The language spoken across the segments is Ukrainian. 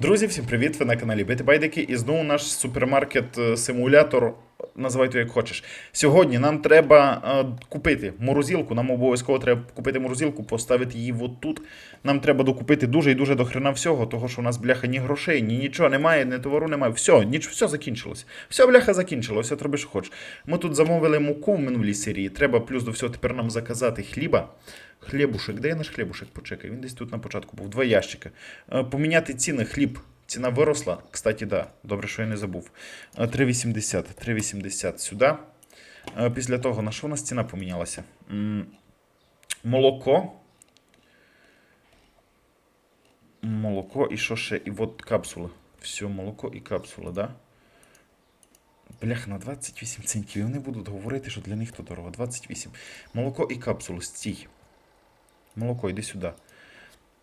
Друзі, всім привіт! Ви на каналі Бити Байдики. І знову наш супермаркет-симулятор. Називай то як хочеш. Сьогодні нам треба е, купити морозилку. Нам обов'язково треба купити морозилку, поставити її от тут. Нам треба докупити дуже і дуже до хрена всього, того що у нас бляха ні грошей, ні нічого немає, ні товару немає. Все, ніч, все закінчилось. Все, бляха, закінчилось. Все роби, що хочеш. Ми тут замовили муку в минулій серії. Треба плюс до всього тепер нам заказати хліба. Хлібушек, де є наш хлібушек? Почекай, він десь тут на початку був. Два ящики. Е, Поміняти ціни, хліб. Ціна виросла. Кстати, да. Добре, що я не забув. Е, 3,80. 3,80 сюди. Е, Після того, на що у нас ціна помінялася? Молоко. Молоко і що ще? І от капсули. Все, молоко і капсули, да? Блях, на 28 центів. І вони будуть говорити, що для них то дорого. 28. Молоко і капсули. Стій. Молоко, йди сюди.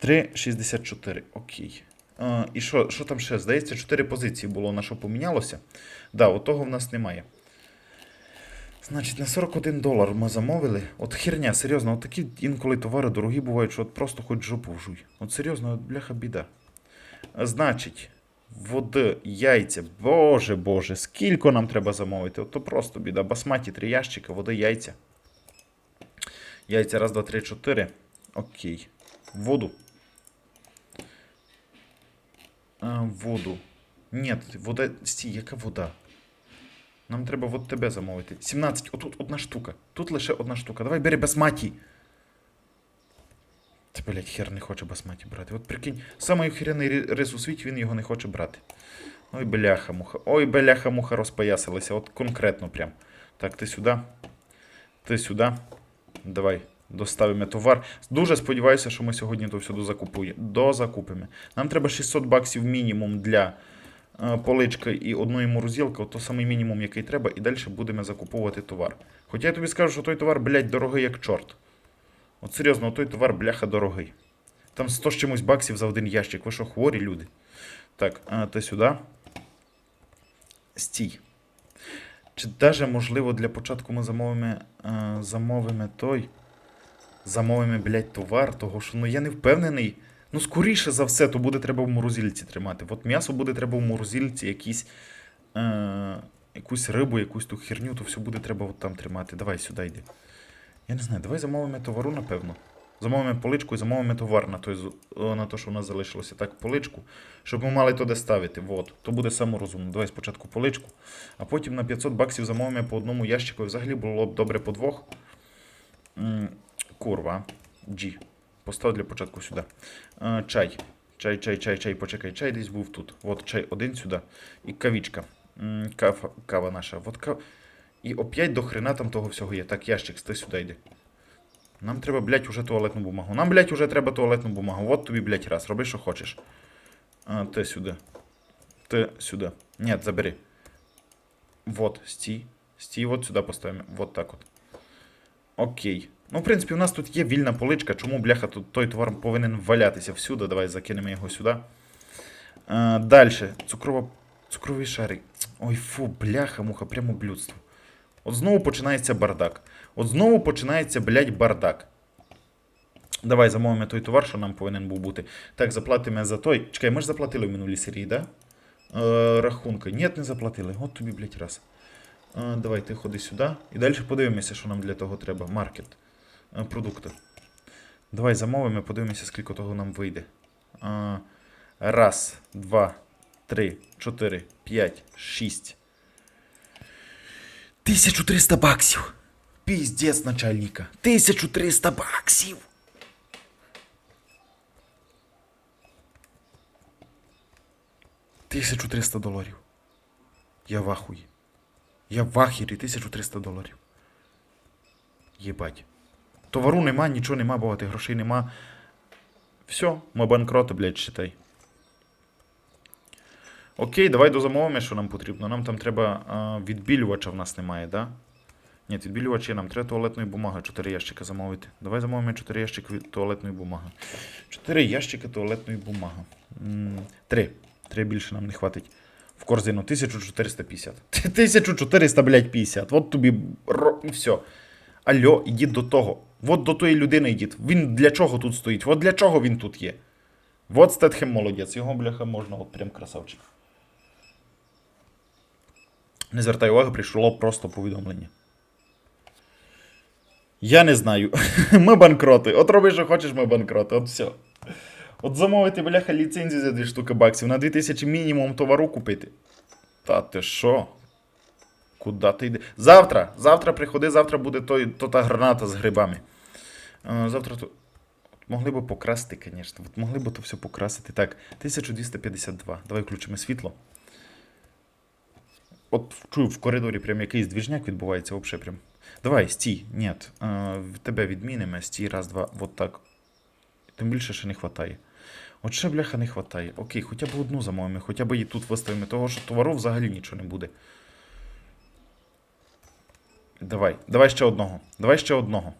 3,64. Окей. А, і що, що там ще? Здається, 4 позиції було, на що помінялося. Да, от того в нас немає. Значить, на 41 долар ми замовили. От херня, серйозно, от такі інколи товари дорогі бувають, що от просто хоч жопу вжуй. От серйозно, от бляха біда. Значить, води, яйця, боже боже, скільки нам треба замовити? От то просто біда. Басматі, три ящика, води, яйця. Яйця, раз, два, три, чотири. Окей. Воду. А, воду. Ні, вода. Стій, яка вода? Нам треба от тебе замовити. 17. Отут одна штука. Тут лише одна штука. Давай бери басматі. Ти, блядь, хер не хоче басматі брати. От прикинь, самий охеряний рис у світі, він його не хоче брати. Ой, бляха-муха. Ой, бляха-муха розпоясалася. От конкретно прям. Так, ти сюди. Ти сюди. Давай, доставимо товар. Дуже сподіваюся, що ми сьогодні то все дозакупує- дозакупимо. Нам треба 600 баксів мінімум для е, полички і одної морозилки. То самий мінімум, який треба, і далі будемо закуповувати товар. Хоча я тобі скажу, що той товар, блядь, дорогий як чорт. От серйозно, той товар, бляха, дорогий. Там 100 з чимось баксів за один ящик. Ви що, хворі люди? Так, а, ти сюди. Стій. Чи даже, можливо, для початку ми замовимо, е, замовимо той. Замовимо, блядь, товар, того що ну я не впевнений. Ну, скоріше за все, то буде треба в морозильці тримати. От м'ясо буде треба в морозильці, якісь, е, якусь рибу, якусь ту херню, то все буде треба от там тримати. Давай сюди йди. Я не знаю, давай замовимо товару, напевно. Замовимо поличку і замовимо товар на той, на те, що в нас залишилося. Так, поличку, щоб ми мали то де ставити. Вот. То буде саморозумно. Давай спочатку поличку, а потім на 500 баксів замовимо по одному ящику. І взагалі було б добре по двох. Курва. G. Постав для початку сюди. Чай. Чай, чай, чай, чай, почекай, чай десь був тут. От чай один сюди. І кавічка. Кава, кава наша. От кава. І опять до хрена там того всього є. Так, ящик, сти сюди йди. Нам треба, блядь, уже туалетну бумагу. Нам, блядь, уже треба туалетну бумагу. От тобі, блядь, раз. Роби, що хочеш. А, ти сюди. Ти сюди. Ні, забери. Вот, стій. Стій, от сюди поставимо. Вот так от. Окей. Ну, в принципі, у нас тут є вільна поличка. Чому, бляха, тут той товар повинен валятися всюди. Давай закинемо його сюди. А, далі. Цукрова... Цукровий шарик. Ой, фу, бляха, муха, прямо блюдство. От знову починається бардак. От знову починається, блядь, бардак. Давай замовимо той товар, що нам повинен був бути. Так, заплатимо за той. Чекай, ми ж заплатили в минулій серії, да? Е, рахунки. Ні, не заплатили. От тобі, блядь, раз. Е, давай, ти ходи сюди. І далі подивимося, що нам для того треба. Маркет. Е, продукти. Давай замовимо, подивимося, скільки того нам вийде. Раз, два, три, чотири, п'ять, шість. 1300 баксів. Піздець начальника. 1300 баксів. Тисячу триста доларів. Я в. Я в ахірі 1300 доларів. Єбать. Товару нема, нічого нема, багато грошей нема. Все, ми банкроти, блядь, считай. Окей, давай дозамовимо, що нам потрібно. Нам там треба а, відбілювача в нас немає, да? Ні, відбілювач є, нам треба туалетної бумаги, 4 ящика замовити. Давай замовимо 4 ящики туалетної бумаги. 4 ящики туалетної бумаги. М, Три. Три більше нам не хватить. В корзину 1450. 1400, блядь, 50. От тобі і все. Алло, ідіть до того. От до тої людини йдіть. Він для чого тут стоїть? От для чого він тут є? Вот Стетхем молодець, його бляха можна, от прям красавчик. Не звертай уваги, прийшло просто повідомлення. Я не знаю. ми банкроти. От роби, що хочеш, ми банкроти. От все. От замовити, бляха, ліцензію за 2 штуки баксів на 2000 мінімум товару купити. Та ти що? Куда ти йде? Завтра! Завтра приходи, завтра буде той, то та граната з грибами. Завтра то. Могли б покрасити, звісно. От могли б то все покрасити. Так, 1252. Давай включимо світло. От чую, в коридорі прям якийсь двіжняк відбувається, взагалі прям. Давай, стій. Ні, тебе відмінимо. Стій, раз, два, вот так. Тим більше ще не вистачає. От ще, бляха, не вистачає. Окей, хоча б одну замовимо, хоча б її тут виставимо, того що товару взагалі нічого не буде. Давай, давай ще одного. Давай ще одного.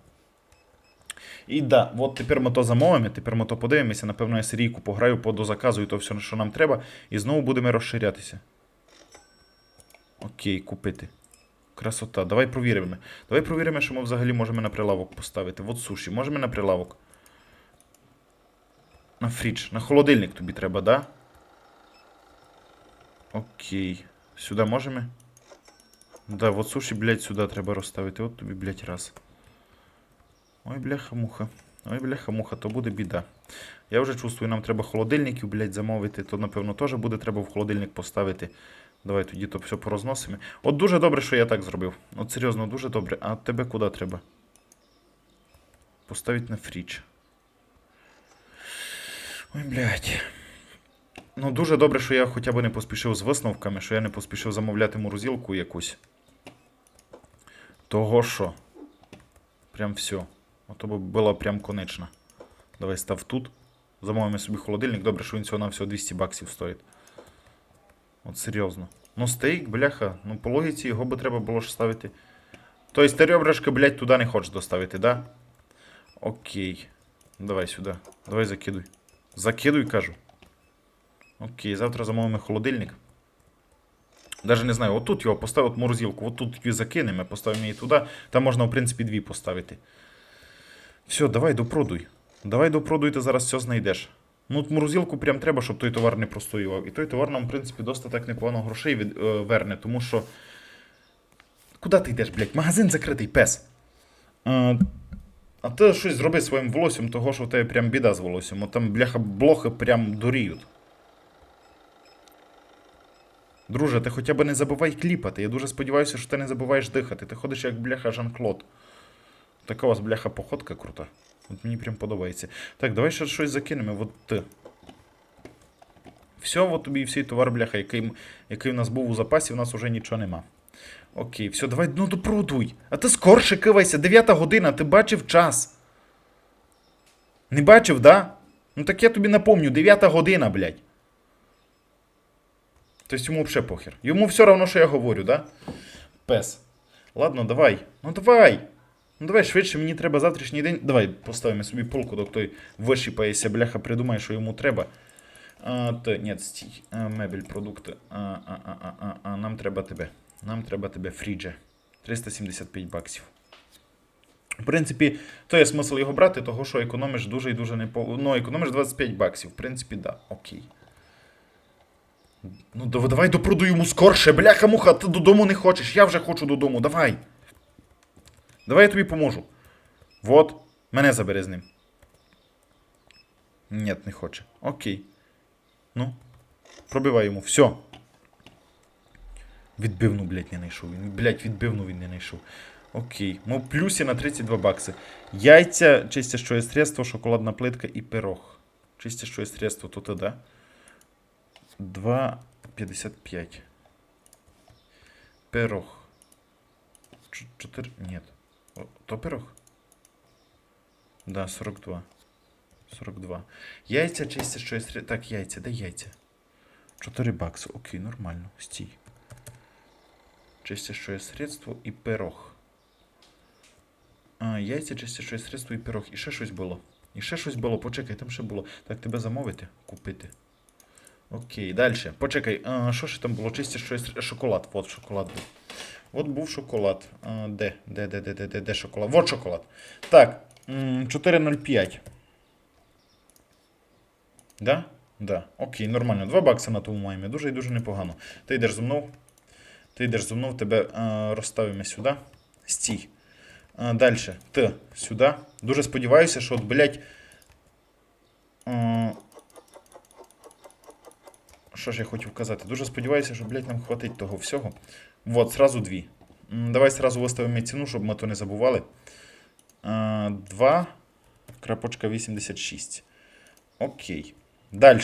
І да, от тепер ми то замовимо, тепер ми то подивимося, напевно, я серійку пограю по дозаказу і то все, що нам треба, і знову будемо розширятися. Окей, купити. Красота. Давай провіримо. Давай провіримо, що ми взагалі можемо на прилавок поставити. От суші, можемо на прилавок. На фрідж. На холодильник тобі треба, да? Окей. Сюди можемо? Да, от суші, блядь, сюди треба розставити. От тобі, блядь, раз. Ой, бляха-муха. Ой, бляха-муха, то буде біда. Я вже чувствую, нам треба холодильників, блядь, замовити. То, напевно, теж буде треба в холодильник поставити. Давай тоді то все порозносимо. От дуже добре, що я так зробив. От серйозно, дуже добре. А тебе куди треба? Поставити на фріч. Ой, блядь. Ну, дуже добре, що я хоча б не поспішив з висновками, що я не поспішив замовляти морозилку якусь. Того що. Прям все. Ото би було прям конечно. Давай став тут. Замовимо собі холодильник. Добре, що він всього на всього 200 баксів стоїть. От серйозно. Ну, стейк, бляха, ну по логіці його би треба було ж ставити. Тобто ти ребрышки, блядь, туди не хочеш доставити, да? Окей. Давай сюди. Давай закидуй. Закидуй, кажу. Окей, завтра замовимо холодильник. Даже не знаю, отут його поставив, от морозилку, отут її закинемо, поставимо її туди. Там можна, в принципі, дві поставити. Все, давай допродуй. Давай допродуй, ти зараз все знайдеш. Ну, от морозилку прям треба, щоб той товар не простоював. І той товар нам, в принципі, так непогано грошей від, е, верне, тому що. Куди ти йдеш, блядь? Магазин закритий, пес. Е, а ти щось зроби своїм волоссям, того, що в тебе прям біда з волоссям. От там, бляха, блохи прям дуріють. Друже, ти хоча б не забувай кліпати. Я дуже сподіваюся, що ти не забуваєш дихати. Ти ходиш як бляха Жан-Клод. Така у вас бляха походка крута. От мені прям подобається. Так, давай ще щось закинемо. От ти. Все, от тобі і всій товар, бляха, який, який у нас був у запасі, у нас вже нічого нема. Окей, все, давай, ну допродуй. А ти скорше кивайся, 9 година, ти бачив час. Не бачив, да? Ну так я тобі напомню, 9 година, блядь. Тобто йому взагалі похер. Йому все одно, що я говорю, да? Пес. Ладно, давай. Ну давай. Ну давай швидше, мені треба завтрашній день. Давай поставимо собі полку, до той вишіпається, бляха, придумай, що йому треба. А, то, ні, стій. А, мебель, продукти. А, а, а, а, а, а, нам треба тебе. Нам треба тебе фріджа. 375 баксів. В принципі, то є смисл його брати, того що економиш дуже і дуже не. Ну, економиш 25 баксів. В принципі, да, окей. Ну, давай допроду йому скорше, бляха муха, ти додому не хочеш, я вже хочу додому, давай. Давай я тобі поможу. Вот, мене забери з ним. Ні, не хоче. Окей. Ну, пробивай йому, все. Відбивну, блядь, не знайшов. Блядь, відбивну він не знайшов. Окей. Ми в плюсі на 32 бакси. Яйця, чистящее средство, шоколадна плитка і пирог. Чистящее средство, то ти, да? 2,55. Пирог. Ч- Чотири... Нет. То пирог? Да, 42. 42. Яйця чистящее средство. Так, яйця, де яйця? 4 бакси. Окей, нормально. Стій. Чистящее средство і пирог. А, яйця, чистящее средство і пирог. І ще щось було. І ще щось було. Почекай, там ще було. Так, тебе замовити? Купити. Окей, далі. Почекай, а, що ж там було? Чисті щось. Шоколад. От шоколад був. От був шоколад. А, де? Де, де, де, де, де, де шоколад? Вот шоколад. Так. м, 4,05. Да? Да. Окей, нормально. Два бакси на тому маємо. Дуже і дуже непогано. Ти йдеш зі мною. Ти йдеш зі мною, тебе е, розставимо сюди. Стій. Е, Далі. Ти сюди. Дуже сподіваюся, що от, блядь. Е, що ж я хотів казати? Дуже сподіваюся, що, блядь, нам хватить того всього. Вот, сразу дві. Давай сразу виставимо ціну, щоб ми то не забували. Е, 2. Крапочка 86. Окей. Далі.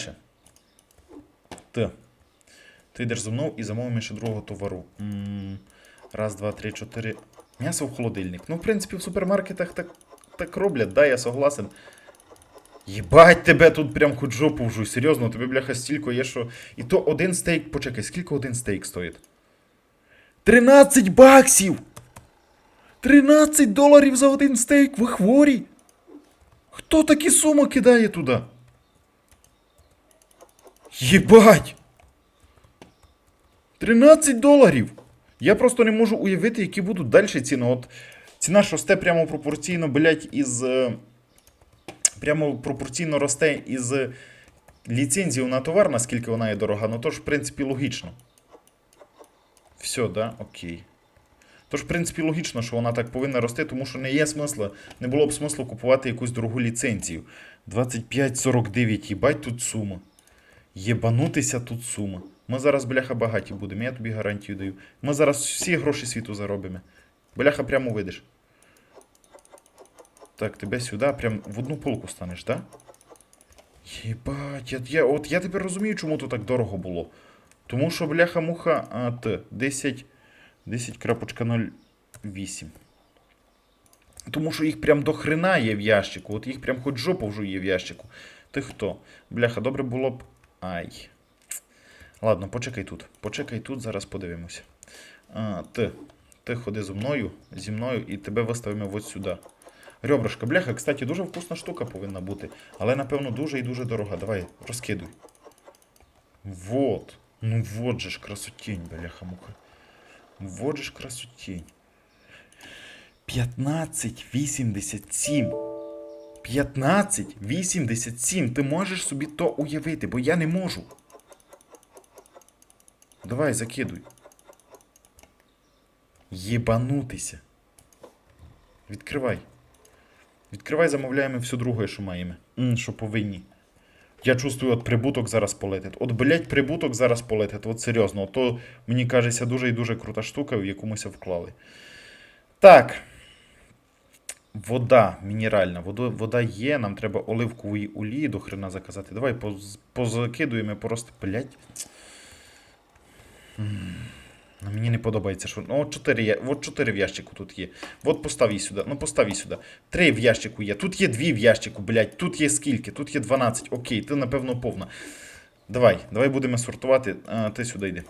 Ти. Ти йдеш зі мною і замовимо ще другого товару. Раз, два, три, чотири. М'ясо в холодильник. Ну, в принципі, в супермаркетах так, так роблять, да, я согласен. Єбать тебе тут прям хоч жопу вжуй, серйозно, тобі, бляха, стільки є, що. І то один стейк, почекай, скільки один стейк стоїть? 13 баксів! 13 доларів за один стейк, ви хворі! Хто такі суми кидає туди? Єбать! 13 доларів! Я просто не можу уявити, які будуть далі ціни. От ціна росте прямо пропорційно, блядь, із. е, Прямо пропорційно росте із ліцензією на товар, наскільки вона є дорога. Ну то ж, в принципі, логічно. Все, да? Окей. Тож, в принципі, логічно, що вона так повинна рости, тому що не є смисла, не було б смислу купувати якусь дорогу ліцензію. 25,49, їбать тут сума. Єбанутися тут сума. Ми зараз, бляха, багаті будемо, я тобі гарантію даю. Ми зараз всі гроші світу заробимо. Бляха, прямо видиш. Так, тебе сюди, прям в одну полку станеш, да? Єбать, я, я, от я тепер розумію, чому тут так дорого було. Тому що, бляха-муха, т, 10, 10.08. Тому що їх прям до хрена є в ящику. От їх прям хоч жопу вже є в ящику. Ти хто? Бляха, добре було б. Ай. Ладно, почекай тут. Почекай тут, зараз подивимося. А, ти. Ти ходи зі мною, зі мною і тебе виставимо ось сюди. Ребрышко, бляха, кстати, дуже вкусна штука повинна бути. Але, напевно, дуже і дуже дорога. Давай, розкидуй. Вот. Ну вот же ж красотень, бляха-муха. Вот же ж красотень. 15,87. 15,87. Ти можеш собі то уявити, бо я не можу. Давай, закидуй. Єбанутися. Відкривай. Відкривай, замовляємо все друге, що маємо. Що повинні. Я чувствую, от прибуток зараз полетить. От, блять, прибуток зараз полетить. От серйозно. То, мені кажеться, дуже і дуже крута штука, в яку ми ся вклали. Так. Вода мінеральна. Вода, вода є, нам треба оливкової олії до хрена заказати. Давай поз, позакидуємо просто. Блять. Ну, мені не подобається, що. Ну, от 4, є. От 4 в ящику тут є. От постав сюди. Ну, постав сюди. 3 в ящику є. Тут є 2 в ящику, блядь. Тут є скільки? Тут є 12. Окей, ти напевно повна. Давай, давай будемо сортувати. А, ти сюди йди.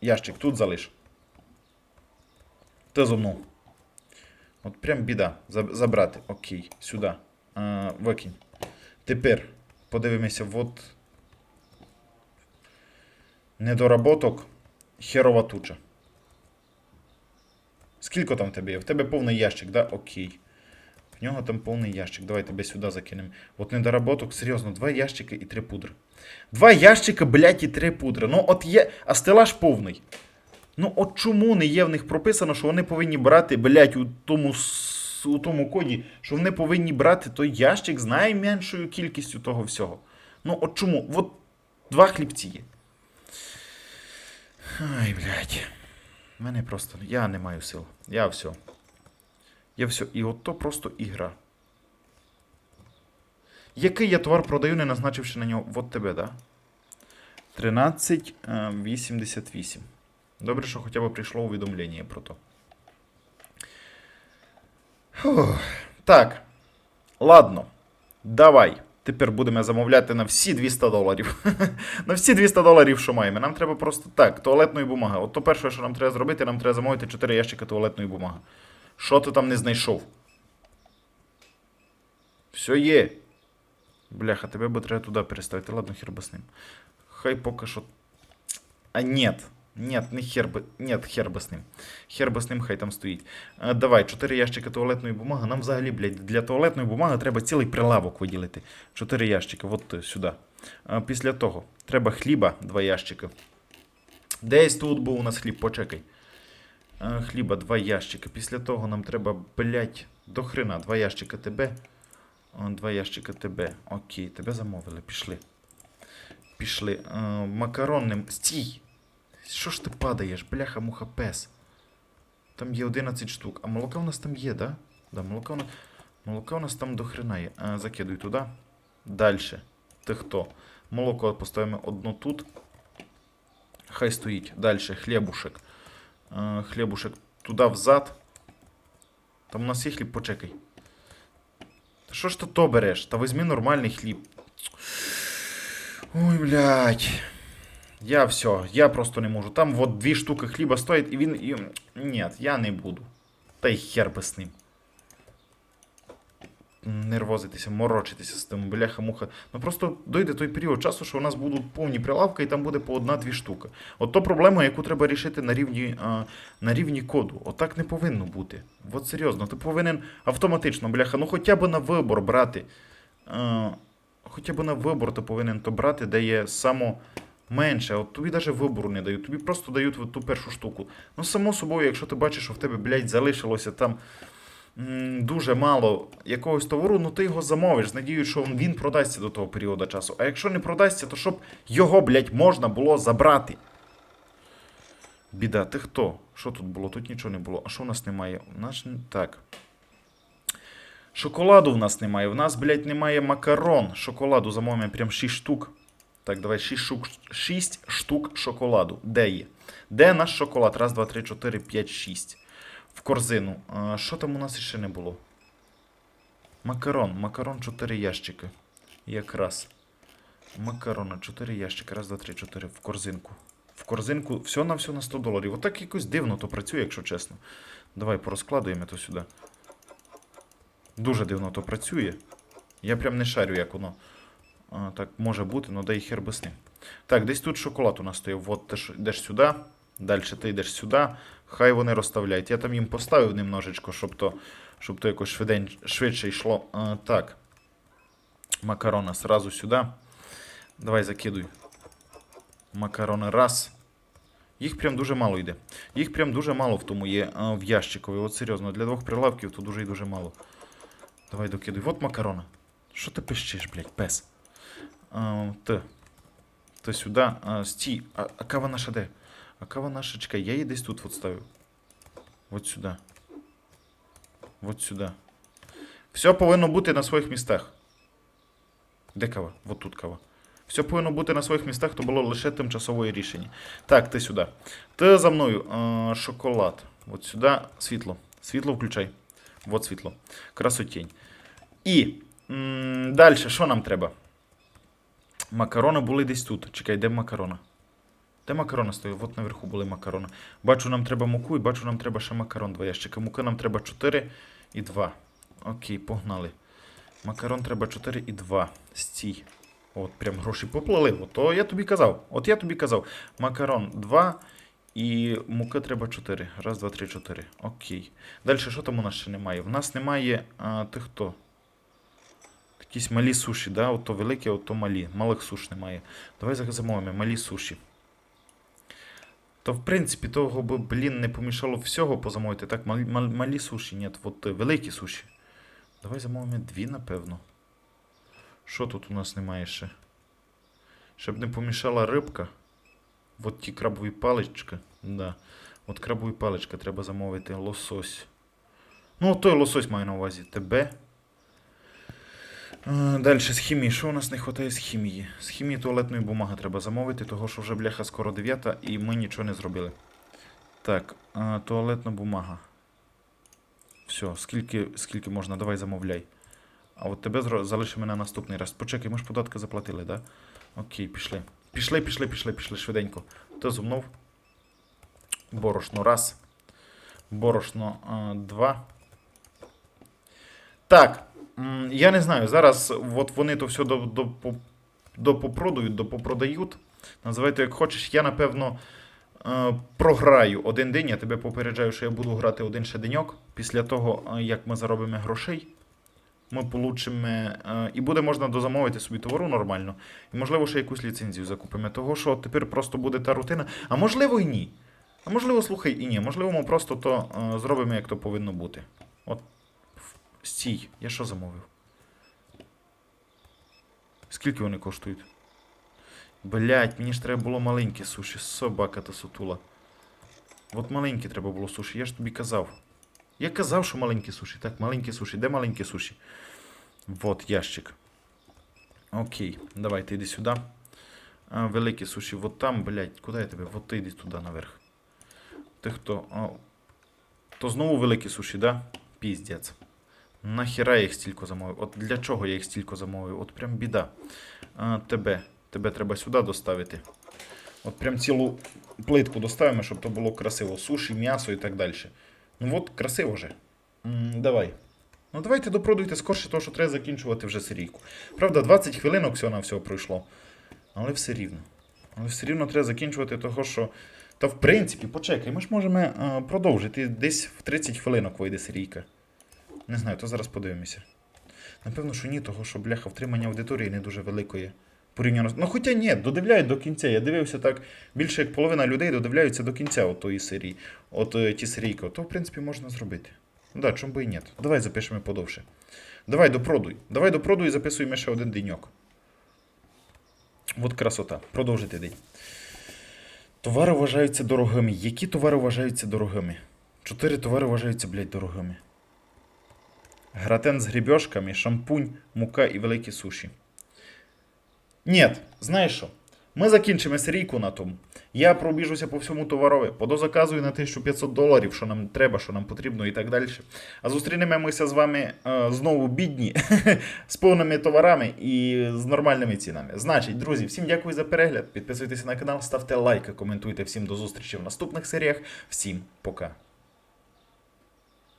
Ящик тут залиш. Ти зо мною. От прям біда. Забрати. Окей. Сюди. А, викинь. Тепер подивимося, от. Недоработок. Херова туча. Скільки там в тебе є? В тебе повний ящик, да? Окей. В нього там повний ящик. Давай тебе сюди закинемо. От недоработок, серйозно, два ящики і три пудри. Два ящика, блядь, і три пудри. Ну, от є. А стелаж повний. Ну, от чому не є в них прописано, що вони повинні брати, блядь, у тому, у тому коді, що вони повинні брати той ящик з найменшою кількістю того всього. Ну, от чому? От два хлібці є. Ай, блядь. В мене просто. Я не маю сил. Я все. Я все. І от то просто ігра. Який я товар продаю, не назначивши на нього. От тебе, да? 13,88. Добре, що хоча б прийшло увідомлення про то. Фух. Так. Ладно. Давай. Тепер будемо замовляти на всі 200 доларів. на всі 200 доларів, що маємо. Нам треба просто так, туалетної бумаги. От то перше, що нам треба зробити, нам треба замовити 4 ящики туалетної бумаги. Що ти там не знайшов? Все є. Бляха, тебе би треба туди переставити. Ладно, хер би з ним. Хай поки що. А нет. Ні, не хер би. Ні, хер би з ним. Хер би з ним, хай там стоїть. Е, давай, 4 ящики туалетної бумаги. Нам взагалі, блядь, для туалетної бумаги треба цілий прилавок виділити. 4 ящики, от сюди. Е, після того треба хліба, 2 ящики. Десь тут був у нас хліб, почекай. Е, хліба, 2 ящики. Після того нам треба, блядь, до хрена, 2 ящика тебе. О, Два ящика тебе. Окей, тебе замовили, пішли. Пішли. Е, макаронним. Стій! Що ж ти падаєш, бляха муха пес? Там є 11 штук. А молока у нас там є, да? Да, молока у нас, молока у нас там до хрена є. А, закидуй туди. Дальше. Ти хто? Молоко поставимо одно тут. Хай стоїть. Дальше. Хлібушек. Е, хлібушек туди взад. Там у нас є хліб, почекай. Та що ж ти то береш? Та візьми нормальний хліб. Ой, блядь. Я все, я просто не можу. Там вот дві штуки хліба стоять, і він. І... Ні, я не буду. Та й хер би з ним. Нервозитися, морочитися з тим бляха-муха. Ну просто дойде той період часу, що у нас будуть повні прилавки, і там буде по одна-дві штуки. От то проблема, яку треба рішити на рівні, а, на рівні коду. Отак не повинно бути. От серйозно, ти повинен автоматично, бляха, ну хоча б на вибор брати. А, хоча б на вибор ти повинен то брати, де є само менше. От тобі навіть вибору не дають, тобі просто дають ту першу штуку. Ну, само собою, якщо ти бачиш, що в тебе, блядь, залишилося там м, дуже мало якогось товару, ну ти його замовиш, з надією, що він продасться до того періоду часу. А якщо не продасться, то щоб його, блядь, можна було забрати. Біда, ти хто? Що тут було? Тут нічого не було. А що в нас немає? У нас так. Шоколаду в нас немає. В нас, блядь, немає макарон. Шоколаду замовимо прям 6 штук. Так, давай 6 штук, 6 штук шоколаду. Де є? Де наш шоколад? Раз, два, три, чотири, п'ять, шість. В корзину. А, що там у нас ще не було? Макарон. Макарон 4 ящики. Якраз. Макарона 4 ящики. Раз, два, три, чотири. В корзинку. В корзинку все на все на 100 доларів. Отак якось дивно то працює, якщо чесно. Давай порозкладуємо то сюди. Дуже дивно то працює. Я прям не шарю, як воно. Так може бути, ну дай хер би з ним. Так, десь тут шоколад у нас стоїть. От ти ж йдеш сюди. Далі ти йдеш сюди. Хай вони розставляють. Я там їм поставив немножечко, щоб то, щоб то якось швидень, швидше йшло. А, так. Макарона сразу сюди. Давай закидуй. Макарони раз. Їх прям дуже мало йде. Їх прям дуже мало в тому є в ящикові. От серйозно, для двох прилавків то дуже і дуже мало. Давай докидуй. От макарона. Що ти пищиш, блядь, пес? Ти. Ти сюди. А. А, кава наша де? А кава наша, я її десь тут от ставлю. От сюди. От сюди. Все повинно бути на своїх містах. Де кава? От тут кава. Все повинно бути на своїх містах, то було лише тимчасове рішення. Так, ти сюди. Ти за мною. А, шоколад. От сюди світло. Світло включай. От світло. Красотень. І далі, що нам треба? Макарони були десь тут. Чекай, де макарона? Де макарона стоїть? От наверху були макарони. Бачу, нам треба муку і бачу, нам треба ще макарон. Два ящика. Муки нам треба 4 і 2. Окей, погнали. Макарон треба 4 і 2. Стій. От, прям гроші поплили. От, то я тобі казав. От я тобі казав. Макарон 2 і муки треба 4. Раз, два, три, 4. Окей. Далі, що там у нас ще немає? В нас немає. А, ти хто? Якісь малі суші, да? Ото великі, ото малі. Малих суш немає. Давай замовимо малі суші. То в принципі того би, блін, не помішало всього позамовити. Так, малі, мал- малі суші, ні, от великі суші. Давай замовимо дві, напевно. Що тут у нас немає ще? Щоб не помішала рибка. От ті крабові палички. Да. От крабові паличка треба замовити. Лосось. Ну, той лосось маю на увазі. Тебе. Далі з хімії. Що у нас не вистачає з хімії? З хімії туалетної бумаги треба замовити, того що вже бляха скоро 9 і ми нічого не зробили. Так, е, туалетна бумага. Все, скільки, скільки можна, давай замовляй. А от тебе залишимо на наступний раз. Почекай, ми ж податки заплатили, да? Окей, пішли. Пішли, пішли, пішли, пішли швиденько. Ти зумнув. Борошно раз. Борошно е, два. Так. Я не знаю. Зараз от вони то все до, до, по- допопродають, допопродають. Називайте як хочеш. Я, напевно, е, програю один день, я тебе попереджаю, що я буду грати один ще деньок. Після того, е, як ми заробимо грошей, ми получимо. е, і буде можна дозамовити собі товару нормально. І можливо ще якусь ліцензію закупимо. Того, що тепер просто буде та рутина. А можливо і ні. А можливо, слухай, і ні. Можливо, ми просто то зробимо, як то повинно бути. От. Стій, я що замовив? Скільки вони коштують? Блять, мені ж треба було маленькі суші, собака та сутула. От маленькі треба було суші, я ж тобі казав. Я казав, що маленькі суші. Так, маленькі суші. Де маленькі суші? Вот ящик. Окей, давай, ти йди сюди. А, великі суші, вот там, блядь, куди я тебе? Вот ти йди туди наверх. Ти хто? А, то знову великі суші, да? Піздець. Нахіра я їх стільки замовив? От для чого я їх стільки замовив? От прям біда. А, тебе. Тебе треба сюди доставити. От прям цілу плитку доставимо, щоб то було красиво. Суші, м'ясо і так далі. Ну от, красиво же. М, давай. Ну давайте допродуйте скорше, того, що треба закінчувати вже серійку. Правда, 20 хвилинок всього на всього пройшло. Але все рівно. Але все рівно треба закінчувати того, що. Та в принципі, почекай, ми ж можемо е, продовжити. Десь в 30 хвилинок вийде серійка. Не знаю, то зараз подивимося. Напевно, що ні, того, що бляха втримання аудиторії не дуже великої. Порівняно. Ну, хоча ні, додивляють до кінця. Я дивився так, більше як половина людей додивляються до кінця от серії. От е, ті серійки. То, в принципі, можна зробити. Ну да, чому би і ні. Давай запишемо подовше. Давай допродуй. Давай допродуй записуємо ще один деньок. От красота. Продовжити день. Товари вважаються дорогими. Які товари вважаються дорогими? Чотири товари вважаються, блядь, дорогими. Гратен з грібьошками, шампунь, мука і великі суші. Ні, знаєш що? Ми закінчимо серійку на тому. Я пробіжуся по всьому товарові, подозаказую на 1500 доларів, що нам треба, що нам потрібно і так далі. А зустрінемося з вами е, знову бідні, з повними товарами і з нормальними цінами. Значить, друзі, всім дякую за перегляд. Підписуйтесь на канал, ставте лайки, коментуйте. Всім до зустрічі в наступних серіях. Всім пока.